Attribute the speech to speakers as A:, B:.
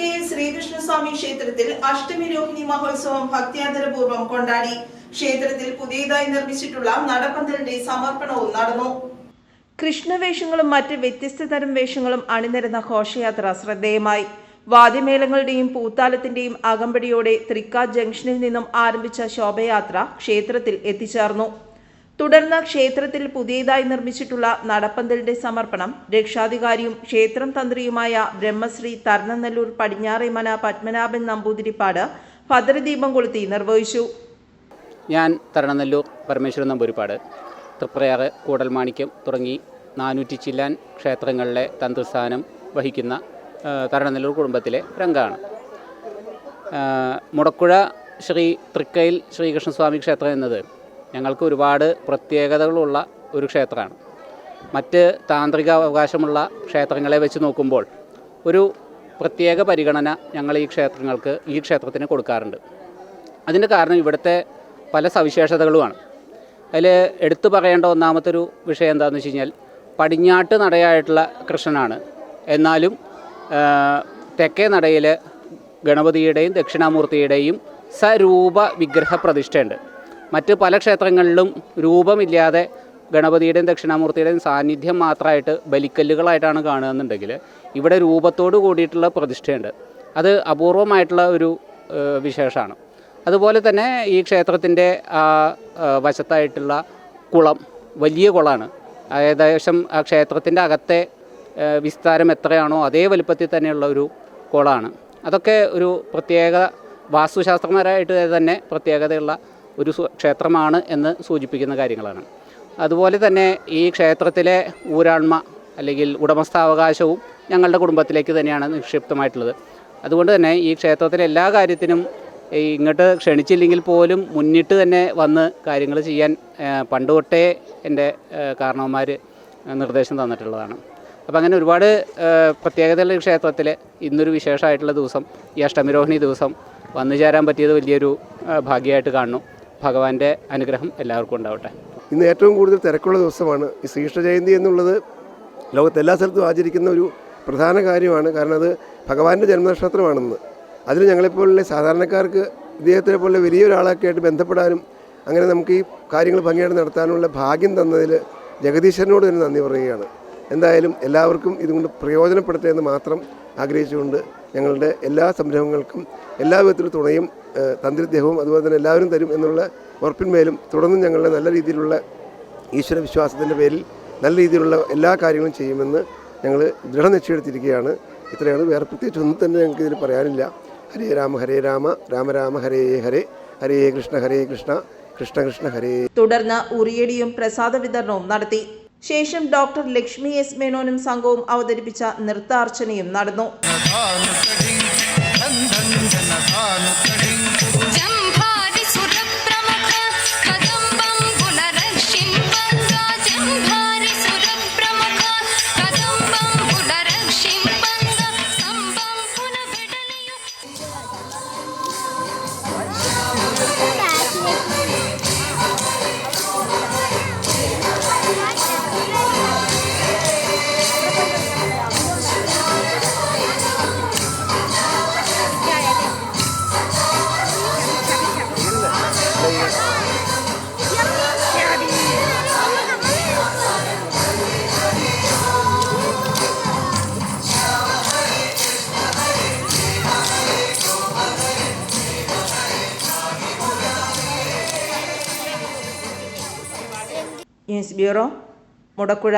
A: തൃക്കയിൽ ശ്രീകൃഷ്ണസ്വാമി ക്ഷേത്രത്തിൽ അഷ്ടമി രോഹിണി മഹോത്സവം ഭക്തിയാന്തരപൂർവം കൊണ്ടാടി. ക്ഷേത്രത്തിൽ പുതിയതായി നിർമ്മിച്ചിട്ടുള്ള നടപ്പന്തലിന്റെ സമർപ്പണവും നടന്നു. കൃഷ്ണവേഷങ്ങളും മറ്റ് വ്യത്യസ്ത തരം വേഷങ്ങളും അണിനിരന്ന ഘോഷയാത്ര ശ്രദ്ധേയമായി. വാദ്യമേളങ്ങളുടെയും പൂത്താലത്തിന്റെയും അകമ്പടിയോടെ തൃക്ക ജംഗ്ഷനിൽ നിന്നും ആരംഭിച്ച ശോഭയാത്ര ക്ഷേത്രത്തിൽ എത്തിച്ചേർന്നു. തുടർന്ന് ക്ഷേത്രത്തിൽ പുതിയതായി നിർമ്മിച്ചിട്ടുള്ള നടപ്പന്തലിന്റെ സമർപ്പണം രക്ഷാധികാരിയും ക്ഷേത്രം തന്ത്രിയുമായ ബ്രഹ്മശ്രീ തർണനെല്ലൂർ പടിഞ്ഞാറേമന പത്മനാഭൻ നമ്പൂതിരിപ്പാട് ഭദ്രദീപം കൊളുത്തി നിർവഹിച്ചു.
B: ഞാൻ തരണനല്ലൂർ പരമേശ്വരൻ നമ്പൂരിപ്പാട് തൃപ്രയാറ് കൂടൽമാണിക്യം തുടങ്ങി നാനൂറ്റി ചില്ലാൻ ക്ഷേത്രങ്ങളിലെ തന്ത്രസ്ഥാനം വഹിക്കുന്ന തരണനല്ലൂർ കുടുംബത്തിലെ രംഗമാണ് മുടക്കുഴ ശ്രീ തൃക്കയിൽ ശ്രീകൃഷ്ണസ്വാമി ക്ഷേത്രം എന്നത് ഞങ്ങൾക്ക് ഒരുപാട് പ്രത്യേകതകളുള്ള ഒരു ക്ഷേത്രമാണ്. മറ്റ് താന്ത്രിക അവകാശമുള്ള ക്ഷേത്രങ്ങളെ വെച്ച് നോക്കുമ്പോൾ ഒരു പ്രത്യേക പരിഗണന ഞങ്ങൾ ഈ ക്ഷേത്രങ്ങൾക്ക് ഈ ക്ഷേത്രത്തിന് കൊടുക്കാറുണ്ട്. അതിന്റെ കാരണം ഇവിടുത്തെ പല സവിശേഷതകളുമാണ്. അതിൽ എടുത്തു പറയേണ്ട ഒന്നാമത്തെ ഒരു വിഷയം എന്താണെന്ന് വെച്ച് കഴിഞ്ഞാൽ പടിഞ്ഞാട്ട് നടയായിട്ടുള്ള കൃഷ്ണനാണ്. എന്നാലും തെക്കേ നടയിൽ ഗണപതിയുടെയും ദക്ഷിണാമൂർത്തിയുടെയും സരൂപ വിഗ്രഹ പ്രതിഷ്ഠയുണ്ട് മറ്റ് പല ക്ഷേത്രങ്ങളിലും രൂപമില്ലാതെ ഗണപതിയുടെയും ദക്ഷിണാമൂർത്തിയുടെയും സാന്നിധ്യം മാത്രമായിട്ട് ബലിക്കല്ലുകളായിട്ടാണ് കാണുകയെന്നുണ്ടെങ്കിൽ ഇവിടെ രൂപത്തോട് കൂടിയിട്ടുള്ള പ്രതിഷ്ഠയുണ്ട്. അത് അപൂർവമായിട്ടുള്ള ഒരു വിശേഷമാണ്. അതുപോലെ തന്നെ ഈ ക്ഷേത്രത്തിന്റെ വശത്തായിട്ടുള്ള കുളം വലിയ കുളമാണ്. ഏകദേശം ആ ക്ഷേത്രത്തിന്റെ അകത്തെ വിസ്താരം എത്രയാണോ അതേ വലുപ്പത്തിൽ തന്നെയുള്ള ഒരു കുളമാണ്. അതൊക്കെ ഒരു പ്രത്യേക വാസ്തുശാസ്ത്രപരമായിട്ട് തന്നെ പ്രത്യേകതയുള്ള ഒരു ക്ഷേത്രമാണ് എന്ന് സൂചിപ്പിക്കുന്ന കാര്യങ്ങളാണ്. അതുപോലെ തന്നെ ഈ ക്ഷേത്രത്തിലെ ഊരാൺമ അല്ലെങ്കിൽ ഉടമസ്ഥാവകാശവും ഞങ്ങളുടെ കുടുംബത്തിലേക്ക് തന്നെയാണ് നിക്ഷിപ്തമായിട്ടുള്ളത്. അതുകൊണ്ട് തന്നെ ഈ ക്ഷേത്രത്തിലെ എല്ലാ കാര്യത്തിനും ഇങ്ങോട്ട് ക്ഷണിച്ചില്ലെങ്കിൽ പോലും മുന്നിട്ട് തന്നെ വന്ന് കാര്യങ്ങൾ ചെയ്യാൻ പണ്ട് തൊട്ടേ എന്റെ കാരണവന്മാർ നിർദ്ദേശം തന്നിട്ടുള്ളതാണ്. അപ്പോൾ അങ്ങനെ ഒരുപാട് പ്രത്യേകതയുള്ള ക്ഷേത്രത്തിൽ ഇന്നൊരു വിശേഷമായിട്ടുള്ള ദിവസം ഈ അഷ്ടമിരോഹിണി ദിവസം വന്നു ചേരാൻ പറ്റിയത് വലിയൊരു ഭാഗ്യമായിട്ട് കാണുന്നു. ഭഗവാന്റെ അനുഗ്രഹം എല്ലാവർക്കും ഉണ്ടാവട്ടെ.
C: ഇന്ന് ഏറ്റവും കൂടുതൽ തിരക്കുള്ള ദിവസമാണ് ഈ ശ്രീകൃഷ്ണ ജയന്തി എന്നുള്ളത്. ലോകത്ത് എല്ലാ സ്ഥലത്തും ആചരിക്കുന്ന ഒരു പ്രധാന കാര്യമാണ്. കാരണം അത് ഭഗവാന്റെ ജന്മനക്ഷത്രമാണെന്ന്. അതിൽ ഞങ്ങളെപ്പോലുള്ള സാധാരണക്കാർക്ക് ഇദ്ദേഹത്തിനെ പോലെ വലിയൊരാളൊക്കെ ആയിട്ട് ബന്ധപ്പെടാനും അങ്ങനെ നമുക്ക് ഈ കാര്യങ്ങൾ ഭംഗിയായിട്ട് നടത്താനുള്ള ഭാഗ്യം തന്നതിൽ ജഗദീശ്വരനോട് തന്നെ നന്ദി പറയുകയാണ്. എന്തായാലും എല്ലാവർക്കും ഇതുകൊണ്ട് പ്രയോജനപ്പെടുത്തുക എന്ന് മാത്രം ആഗ്രഹിച്ചുകൊണ്ട് ഞങ്ങളുടെ എല്ലാ സംരംഭങ്ങൾക്കും എല്ലാ വിധത്തിലും തുണയും തന്ത്രിദ്ദേഹവും അതുപോലെ തന്നെ എല്ലാവരും തരും എന്നുള്ള ഉറപ്പിന്മേലും തുടർന്നും ഞങ്ങളുടെ നല്ല രീതിയിലുള്ള ഈശ്വര വിശ്വാസത്തിന്റെ പേരിൽ നല്ല രീതിയിലുള്ള എല്ലാ കാര്യങ്ങളും ചെയ്യുമെന്ന് ഞങ്ങൾ ദൃഢനിശ്ചയെടുത്തിരിക്കുകയാണ് ഇത്രയാണ്. വേറെ പ്രത്യേകിച്ച് ഒന്നും തന്നെ ഞങ്ങൾക്ക് ഇതിൽ പറയാനില്ല. ഹരേ രാമ ഹരേ രാമ രാമ രാമ ഹരേ ഹരേ ഹരേ കൃഷ്ണ ഹരേ കൃഷ്ണ കൃഷ്ണ കൃഷ്ണ ഹരേ.
A: തുടർന്ന് ഉറിയടിയും പ്രസാദ വിതരണവും നടത്തി. ശേഷം ഡോക്ടർ ലക്ഷ്മി എസ് മേനോനും സംഘവും അവതരിപ്പിച്ച നൃത്താർച്ചനയും നടന്നു. News bureau Mudakkuzha